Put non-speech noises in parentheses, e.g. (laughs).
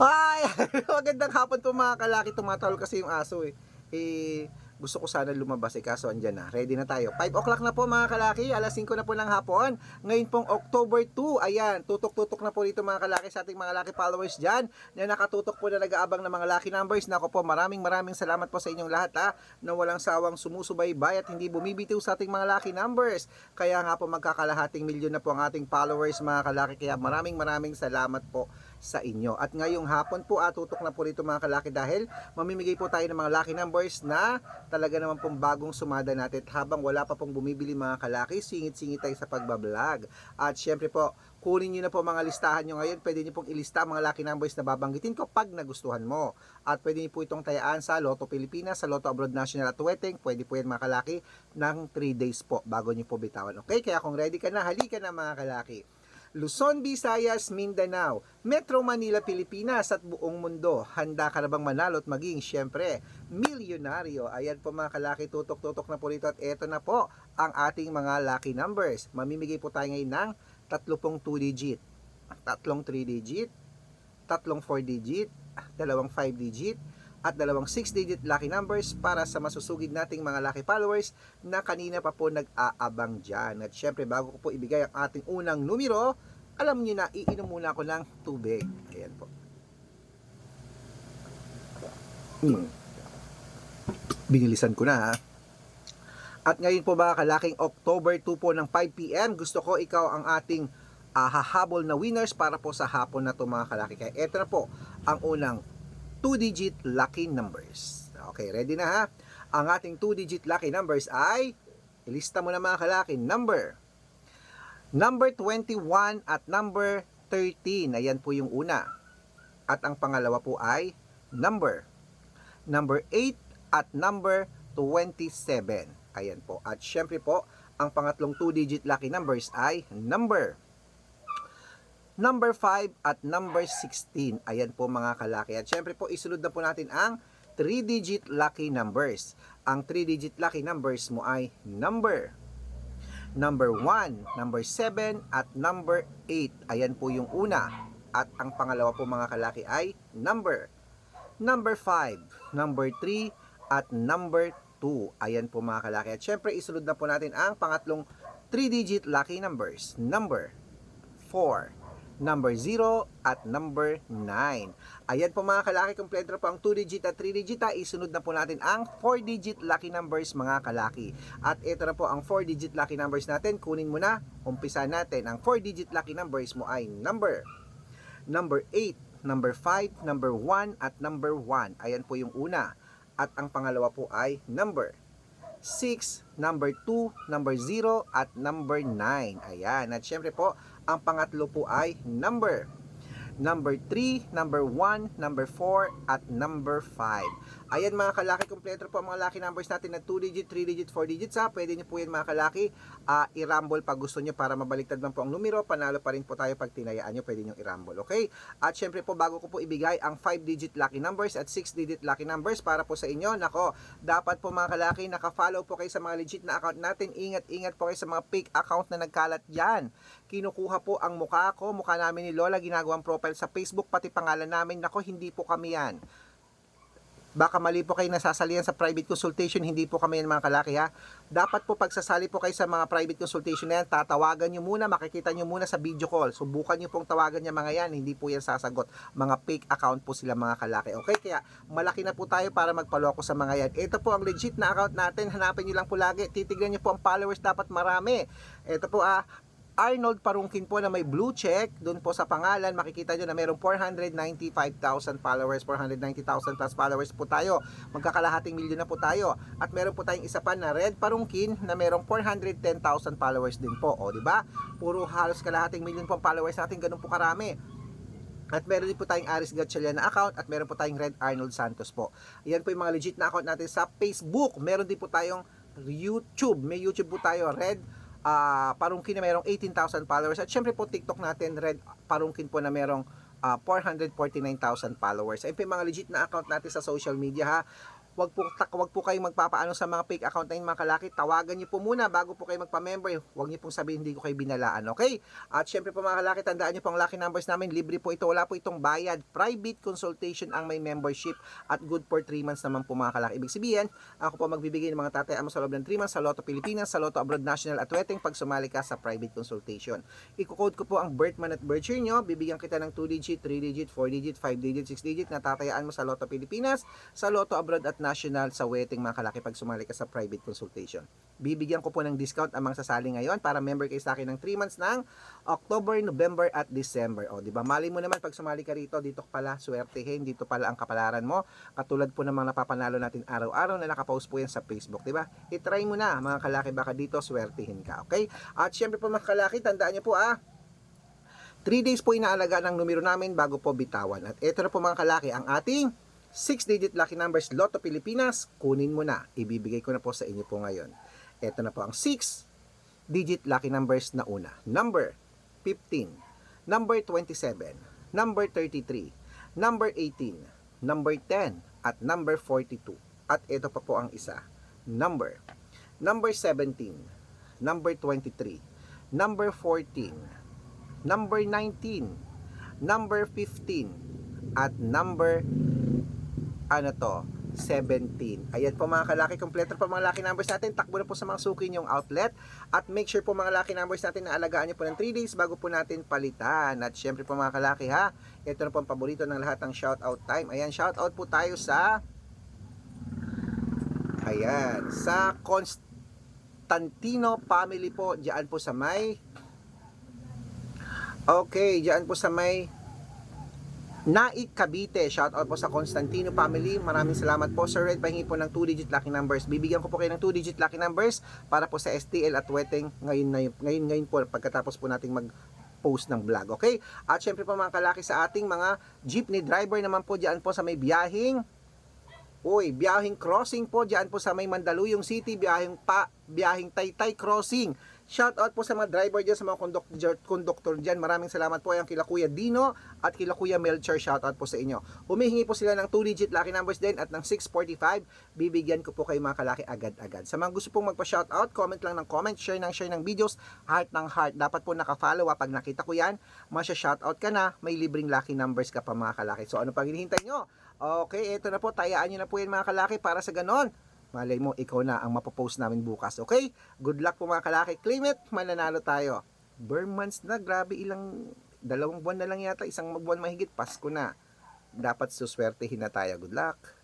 Ay, (laughs) magandang hapon po mga kalaki. Tumatawal kasi yung aso eh. Eh, gusto ko sana lumabas eh, kaso andyan na. Ready na tayo. 5 o'clock na po mga kalaki. Alas 5 na po ng hapon. Ngayon pong October 2. Ayan, tutok-tutok na po dito mga kalaki sa ating mga laki followers dyan. Na nakatutok po na nag-aabang ng mga lucky numbers. Nako po, maraming maraming salamat po sa inyong lahat ha. Na walang sawang sumusubaybay at hindi bumibitiw sa ating mga lucky numbers. Kaya nga po magkakalahating milyon na po ang ating followers mga kalaki. Kaya maraming maraming salamat po sa inyo. At ngayong hapon po, atutok na po dito mga kalaki dahil mamimigay po tayo ng mga lucky numbers na talaga naman pong bagong sumada natin habang wala pa pong bumibili mga kalaki, singit-singit tayo sa pagbablog. At syempre po, kunin nyo na po mga listahan nyo ngayon. Pwede nyo pong ilista mga lucky numbers na babanggitin ko pag nagustuhan mo. At pwede nyo po itong tayaan sa Lotto Pilipinas, sa Lotto Abroad National at Wedding. Pwede po yan mga kalaki ng 3 days po bago nyo po bitawan. Okay? Kaya kung ready ka na, halika na mga kalaki. Luzon, Visayas, Mindanao, Metro Manila, Pilipinas at buong mundo. Handa ka na bang manalo at maging, syempre, milyonaryo? Ayan po mga kalaki, tutok-tutok na po rito at eto na po ang ating mga lucky numbers. Mamimigay po tayo ngayon ng tatlong 2 digit, tatlong 3 digit, tatlong 4 digit, dalawang 5 digit, at dalawang 6 digit lucky numbers para sa masusugid nating mga lucky followers na kanina pa po nag-aabang dyan. At syempre bago ko po ibigay ang ating unang numero, alam niyo na iinom muna ako ng tubig. Ayan po. Hmm. Binilisan ko na ha. At ngayon po mga kalaking October 2 po ng 5pm, gusto ko ikaw ang ating ah, hahabol na winners para po sa hapon na to mga kalaki. Kaya eto na po ang unang 2-digit lucky numbers. Okay, ready na ha? Ang ating 2-digit lucky numbers ay, ilista mo na mga kalaki, number. Number 21 at number 13. Ayan po yung una. At ang pangalawa po ay number. Number 8 at number 27. Ayan po. At syempre po, ang pangatlong 2-digit lucky numbers ay number number 5 at number 16. Ayan po mga kalaki. At syempre po, isunod na po natin ang 3-digit lucky numbers. Ang 3-digit lucky numbers mo ay number. Number 1, number 7, at number 8. Ayan po yung una. At ang pangalawa po mga kalaki ay number. Number 5, number 3, at number 2. Ayan po mga kalaki. At syempre, isunod na po natin ang pangatlong 3-digit lucky numbers. Number 4, number 0, at number 9. Ayan po mga kalaki, kompleto po ang 2-digit at 3-digit. ha. Isunod na po natin ang 4-digit lucky numbers mga kalaki. At ito na po ang 4-digit lucky numbers natin. Kunin mo na, umpisa natin. Ang 4-digit lucky numbers mo ay number, number 8, number 5, number 1, at number 1. Ayan po yung una. At ang pangalawa po ay number 6, number 2, number 0, at number 9. Ayan. At syempre po, ang pangatlo po ay number. Number 3, number 1, number 4, at number 5. Ayan mga kalaki, kompleto po ang mga lucky numbers natin na 2 digit, 3 digit, 4 digits ha. Pwede nyo po yan mga kalaki ah, i-rumble pag gusto nyo para mabaliktad man po ang numero. Panalo pa rin po tayo pag tinayaan nyo, pwede nyo i-rumble. Okay? At syempre po bago ko po ibigay ang 5 digit lucky numbers at 6 digit lucky numbers para po sa inyo. Nako, dapat po mga kalaki, naka-follow po kayo sa mga legit na account natin. Ingat-ingat po kayo sa mga fake account na nagkalat yan. Kinukuha po ang mukha ko, mukha namin ni Lola, ginagawang profile sa Facebook, pati pangalan namin. Nako, hindi po kami yan. Baka mali po kayo nasasalihan sa private consultation, hindi po kami yan mga kalaki ha. Dapat po pagsasali po kayo sa mga private consultation na yan, tatawagan nyo muna, makikita nyo muna sa video call. Subukan nyo pong tawagan niya mga yan, hindi po yan sasagot. Mga fake account po sila mga kalaki. Okay, kaya malaki na po tayo para magpaloko sa mga yan. Ito po ang legit na account natin, hanapin nyo lang po lagi. Titignan nyo po ang followers, dapat marami. Ito po ah, Arnold Parungkin po na may blue check, doon po sa pangalan, makikita nyo na mayroong 495,000 followers, 490,000 plus followers po tayo. Magkakalahating milyon na po tayo. At meron po tayong isa pa na Red Parungkin na mayroong 410,000 followers din po. O, di ba? Puro halos kalahating milyon po ang followers natin, ganun po karami. At meron din po tayong Aris Gatchalian na account at meron po tayong Red Arnold Santos po. Ayan po yung mga legit na account natin sa Facebook. Meron din po tayong YouTube. May YouTube po tayo, Red ah Parungkin na merong 18,000 followers. At syempre po TikTok natin, Red Parungkin po na merong ah, 449,000 followers. Ayun po yung mga legit na account natin sa social media ha. Wag po, wag po kayong magpapaano sa mga fake account na yun mga kalaki. Tawagan niyo po muna bago po kayo magpa-member. Huwag niyo pong sabihin hindi ko kayo binalaan, okay? At syempre po mga kalaki, tandaan niyo po ang lucky numbers namin. Libre po ito, wala po itong bayad. Private consultation ang may membership at good for 3 months naman po mga kalaki. Ibig sabihin, ako po magbibigay ng mga tatay mo sa loob ng 3 months sa Lotto Pilipinas, sa Lotto Abroad National at Wedding pag sumali ka sa private consultation. Iko-code ko po ang birth month at birth year nyo. Bibigyan kita ng 2 digit, 3 digit, 4 digit, 5 digit, 6 digit na tatayaan mo sa Lotto Pilipinas, sa Lotto Abroad at National sa Wedding mga kalaki pag sumali ka sa private consultation. Bibigyan ko po ng discount ang mga sasali ngayon para member kayo sa akin ng 3 months ng October, November at December. O, di ba? Mali mo naman pag sumali ka rito, dito pala swertehin, dito pala ang kapalaran mo. Katulad po ng mga napapanalo natin araw-araw na nakapost po yan sa Facebook, di ba? I-try mo na, mga kalaki, baka dito swertehin ka, okay? At syempre po mga kalaki, tandaan niyo po ah, 3 days po inaalaga ng numero namin bago po bitawan. At ito na po mga kalaki, ang ating 6-digit lucky numbers Lotto Pilipinas, kunin mo na. Ibibigay ko na po sa inyo po ngayon. Ito na po ang 6-digit lucky numbers na una. Number 15, number 27, number 33, number 18, number 10, at number 42. At ito pa po ang isa. Number, number 17, number 23, number 14, number 19, number 15, at number ano to, 17. Ayan po mga kalaki, kompleto po mga lucky numbers natin. Takbo na po sa mga suki yung outlet. At make sure po mga lucky numbers natin na alagaan nyo po ng 3 days bago po natin palitan. At syempre po mga kalaki ha, ito na po ang paborito ng lahat ng shoutout time. Ayan, shoutout po tayo sa Ayan, sa Constantino family po, diyan po sa may Okay, diyan po sa may Naik Cavite, shout out po sa Constantino family. Maraming salamat po Sir Red. Pahingi po ng 2-digit lucky numbers. Bibigyan ko po kayo ng 2-digit lucky numbers para po sa STL at Weteng ngayon, ngayon, ngayon, po pagkatapos po nating mag post ng vlog, okay? At syempre po mga kalaki sa ating mga jeepney driver naman po diyan po sa may biyahing Uy, biyahing crossing po diyan po sa may Mandaluyong City, biyahing pa, biyahing Taytay crossing. Shout out po sa mga driver diyan, sa mga conductor, conductor diyan. Maraming salamat po yung kila Kuya Dino at kila Kuya Melcher. Shout out po sa inyo. Humihingi po sila ng 2-digit lucky numbers din at ng 645. Bibigyan ko po kayo mga kalaki agad-agad. Sa mga gusto pong magpa-shout out, comment lang ng comment, share ng share ng videos, heart ng heart. Dapat po naka-follow ha. Pag nakita ko yan, masya-shout out ka na, may libreng lucky numbers ka pa mga kalaki. So ano pang hinihintay nyo? Okay, ito na po. Tayaan nyo na po yan mga kalaki para sa ganon. Malay mo, ikaw na ang mapopost namin bukas. Okay? Good luck po mga kalaki. Claim it, mananalo tayo. Burn months na, grabe ilang, dalawang buwan na lang yata, isang buwan mahigit, Pasko na. Dapat suswertehin na tayo. Good luck.